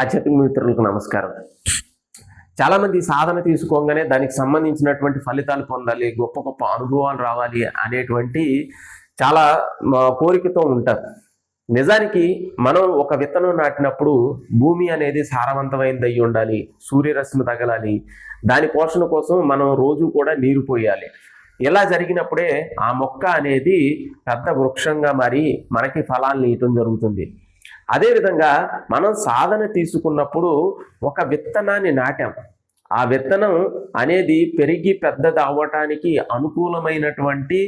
ఆధ్యాత్మిక మిత్రులకు నమస్కారం. చాలామంది సాధన తీసుకోగానే దానికి సంబంధించినటువంటి ఫలితాలు పొందాలి గొప్ప గొప్ప అనుభవాలు రావాలి అనేటువంటి చాలా కోరికతో ఉంటారు. నిజానికి మనం ఒక విత్తనం నాటినప్పుడు భూమి అనేది సారవంతమైనది అయి ఉండాలి సూర్యరశ్మి తగలాలి దాని పోషణ కోసం మనం రోజు కూడా నీరు పోయాలి. ఇలా జరిగినప్పుడే ఆ మొక్క అనేది పెద్ద వృక్షంగా మారి మనకి ఫలాన్ని ఇవ్వటం జరుగుతుంది. అదేవిధంగా మనం సాధన తీసుకున్నప్పుడు ఒక విత్తనాన్ని నాటాం. ఆ విత్తనం అనేది పెరిగి పెద్దది అవ్వటానికి అనుకూలమైనటువంటి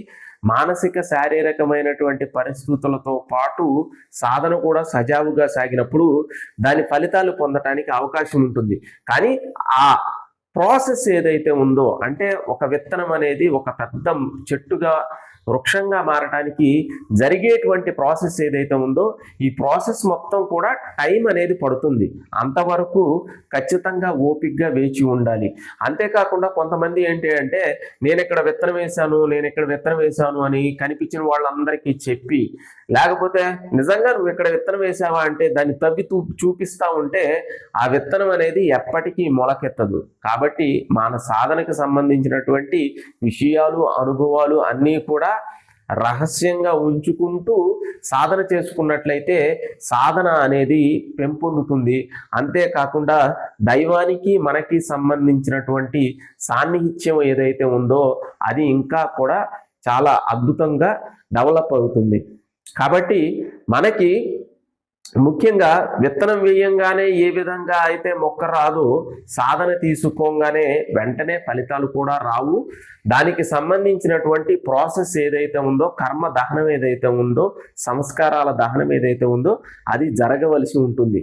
మానసిక శారీరకమైనటువంటి పరిస్థితులతో పాటు సాధన కూడా సజావుగా సాగినప్పుడు దాని ఫలితాలు పొందటానికి అవకాశం ఉంటుంది. కానీ ఆ ప్రాసెస్ ఏదైతే ఉందో అంటే ఒక విత్తనం అనేది ఒక పెద్ద చెట్టుగా వృక్షంగా మారటానికి జరిగేటువంటి ప్రాసెస్ ఏదైతే ఉందో ఈ ప్రాసెస్ మొత్తం కూడా టైం అనేది పడుతుంది. అంతవరకు ఖచ్చితంగా ఓపిక్గా వేచి ఉండాలి. అంతేకాకుండా కొంతమంది ఏంటి అంటే నేను ఇక్కడ విత్తనం వేశాను నేను ఇక్కడ విత్తనం వేశాను అని కనిపించిన వాళ్ళందరికీ చెప్పి లేకపోతే నిజంగా నువ్వు ఇక్కడ విత్తనం వేసావా అంటే దాన్ని తవ్వి చూపిస్తా ఉంటే ఆ విత్తనం అనేది ఎప్పటికీ మొలకెత్తదు. కాబట్టి మన సాధనకు సంబంధించినటువంటి విషయాలు అనుభవాలు అన్నీ కూడా రహస్యంగా ఉంచుకుంటూ సాధన చేసుకున్నట్లయితే సాధన అనేది పెంపొందుతుంది. అంతేకాకుండా దైవానికి మనకి సంబంధించినటువంటి సాన్నిహిత్యం ఏదైతే ఉందో అది ఇంకా కూడా చాలా అద్భుతంగా డెవలప్ అవుతుంది. కాబట్టి మనకి ముఖ్యంగా విత్తనం వేయంగానే ఏ విధంగా అయితే మొక్క రాదు సాధన తీసుకోగానే వెంటనే ఫలితాలు కూడా రావు. దానికి సంబంధించినటువంటి ప్రాసెస్ ఏదైతే ఉందో కర్మ దహనం ఏదైతే ఉందో సంస్కారాల దహనం ఏదైతే ఉందో అది జరగవలసి ఉంటుంది.